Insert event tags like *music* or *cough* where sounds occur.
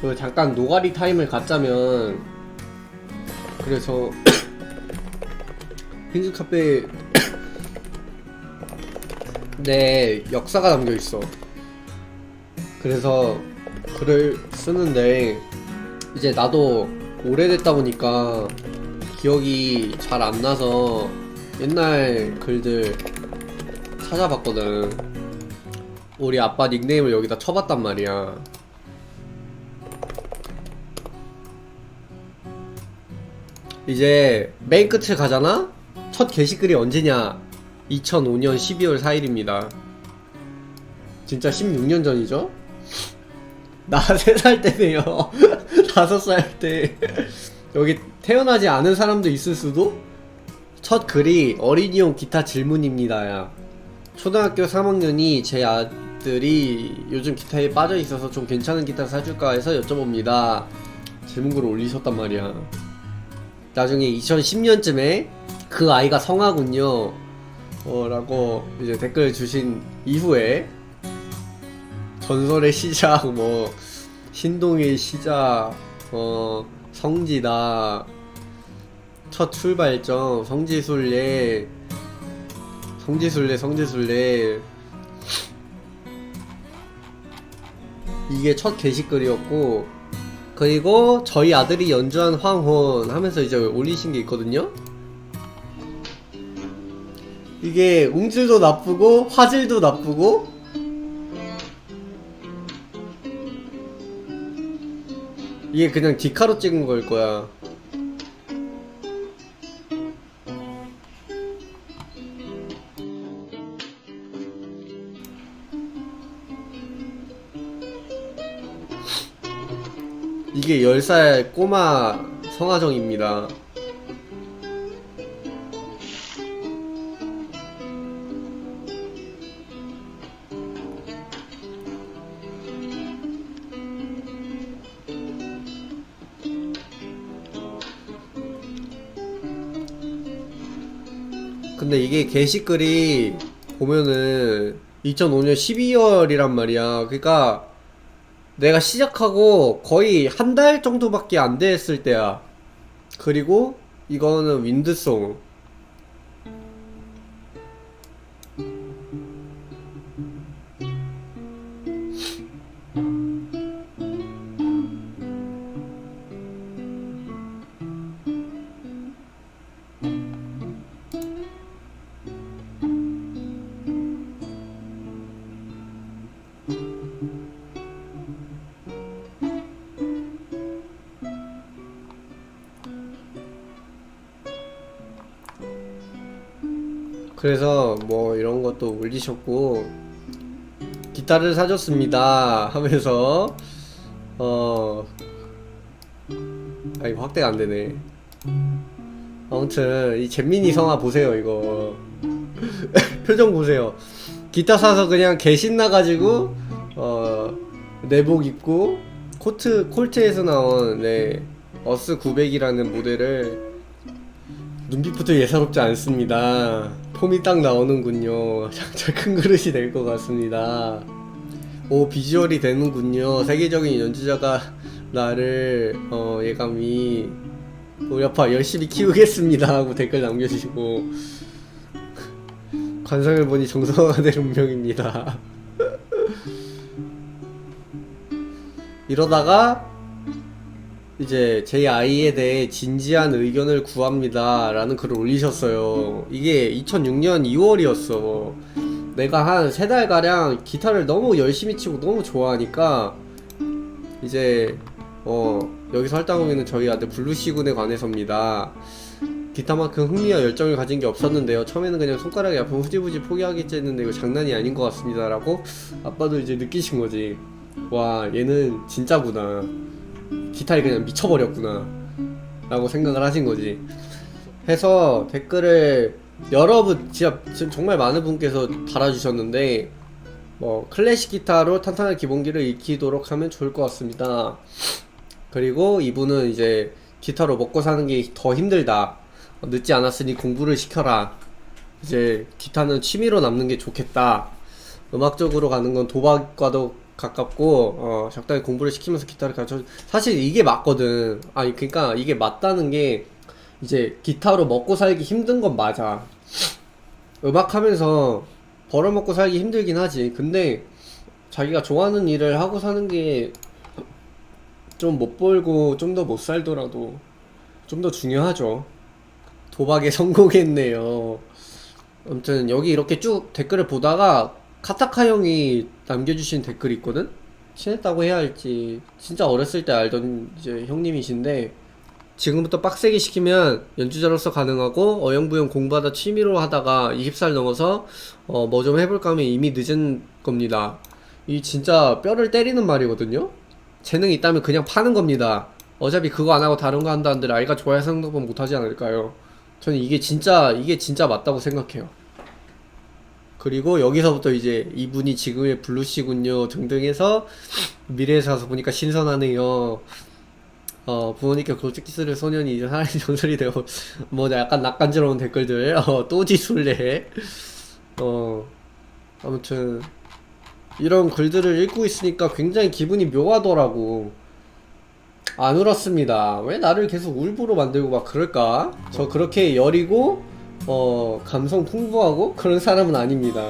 그 잠깐 노가리 타임을 갖자면 그래서 *coughs* 핑크 카페 *coughs* 내 역사가 담겨 있어. 그래서 글을 쓰는데 이제 나도 오래됐다 보니까 기억이 잘 안 나서 옛날 글들 찾아봤거든. 우리 아빠 닉네임을 여기다 쳐봤단 말이야. 이제 맨 끝을 가잖아? 첫 게시글이 언제냐? 2005년 12월 4일입니다. 진짜 16년 전이죠? 나 3살 때네요. *laughs* 5살 때. 여기 태어나지 않은 사람도 있을 수도? 첫 글이 어린이용 기타 질문입니다. 야. 초등학교 3학년이 제 아 들이 요즘 기타에 빠져 있어서 좀 괜찮은 기타 사줄까 해서 여쭤봅니다. 질문글을 올리셨단 말이야. 나중에 2010년쯤에 그 아이가 성하군요. 어, 라고 이제 댓글 주신 이후에 전설의 시작, 뭐, 신동의 시작, 어, 성지다, 첫 출발점, 성지순례, 성지순례, 성지순례. 이게 첫 게시글이었고, 그리고 저희 아들이 연주한 황혼 하면서 이제 올리신 게 있거든요? 이게 음질도 나쁘고, 화질도 나쁘고, 이게 그냥 디카로 찍은 걸 거야. 이게 10살 꼬마 성화정입니다. 근데 이게 게시글이 보면은 2005년 12월이란 말이야. 그러니까 내가 시작하고 거의 한 달 정도밖에 안 됐을 때야. 그리고 이거는 윈드송. 그래서 뭐 이런 것도 올리셨고 기타를 사줬습니다 하면서 어 아, 이거 확대가 안 되네. 아무튼 이 잼민이 성화 보세요 이거 *laughs* 표정 보세요. 기타 사서 그냥 개 신 나가지고 어 내복 입고 코트 콜트에서 나온 네 어스 900이라는 모델을 눈빛부터 예사롭지 않습니다. 폼이 딱 나오는군요. *laughs* 장차 큰 그릇이 될 것 같습니다. 오 비주얼이 되는군요. 세계적인 연주자가 나를 어 예감이 우리 아빠 열심히 키우겠습니다 하고 댓글 남겨주시고 *laughs* 관상을 보니 정성화가 될 운명입니다. *laughs* 이러다가 이제 제 아이에 대해 진지한 의견을 구합니다. 라는 글을 올리셨어요. 이게 2006년 2월이었어. 내가 한 세 달가량 기타를 너무 열심히 치고 너무 좋아하니까 이제 어 여기서 있는 저희 아들 블루시군에 관해서입니다. 기타만큼 흥미와 열정을 가진 게 없었는데요. 처음에는 그냥 손가락이 아프면 후지부지 포기하겠지 했는데 이거 장난이 아닌 것 같습니다. 라고 아빠도 이제 느끼신 거지. 와, 얘는 진짜구나. 기타에 그냥 미쳐버렸구나 라고 생각을 하신 거지. 해서 댓글을 여러분 진짜 정말 많은 분께서 달아주셨는데 뭐 클래식 기타로 탄탄한 기본기를 익히도록 하면 좋을 것 같습니다. 그리고 이분은 이제 기타로 먹고 사는 게 더 힘들다. 어, 늦지 않았으니 공부를 시켜라. 이제 기타는 취미로 남는 게 좋겠다. 음악적으로 가는 건 도박과도 가깝고 어, 적당히 공부를 시키면서 기타를 가르쳐 사실 이게 맞거든. 아니 그러니까 이게 맞다는 게 이제 기타로 먹고 살기 힘든 건 맞아. 음악 하면서 벌어먹고 살기 힘들긴 하지. 근데 자기가 좋아하는 일을 하고 사는 게 좀 못 벌고 좀 더 못 살더라도 좀 더 중요하죠. 도박에 *laughs* 성공했네요. 아무튼 여기 이렇게 쭉 댓글을 보다가 카타카 형이 남겨주신 댓글이 있거든? 친했다고 해야 할지. 진짜 어렸을 때 알던 이제 형님이신데 지금부터 빡세게 시키면 연주자로서 가능하고 어영부영 공부하다 취미로 하다가 20살 넘어서 어 뭐 좀 해볼까 하면 이미 늦은 겁니다. 이 진짜 뼈를 때리는 말이거든요? 재능이 있다면 그냥 파는 겁니다. 어차피 그거 안 하고 다른 거 한다 한들 아이가 좋아해서 생각보면 못하지 않을까요? 저는 이게 진짜 이게 진짜 맞다고 생각해요 그리고 여기서부터 이제 이분이 지금의 블루시군요 등등 해서 미래에서 가서 보니까 신선하네요. 어, 부모님께 골직기 쓰를 소년이 이제 사람이 전설이 되고 뭐 약간 낯간지러운 댓글들. 어, 또 지술래. 어 아무튼 이런 글들을 읽고 있으니까 굉장히 기분이 묘하더라고. 안 울었습니다. 왜 나를 계속 울보로 만들고 막 그럴까? 저 그렇게 여리고 어 감성 풍부하고 그런 사람은 아닙니다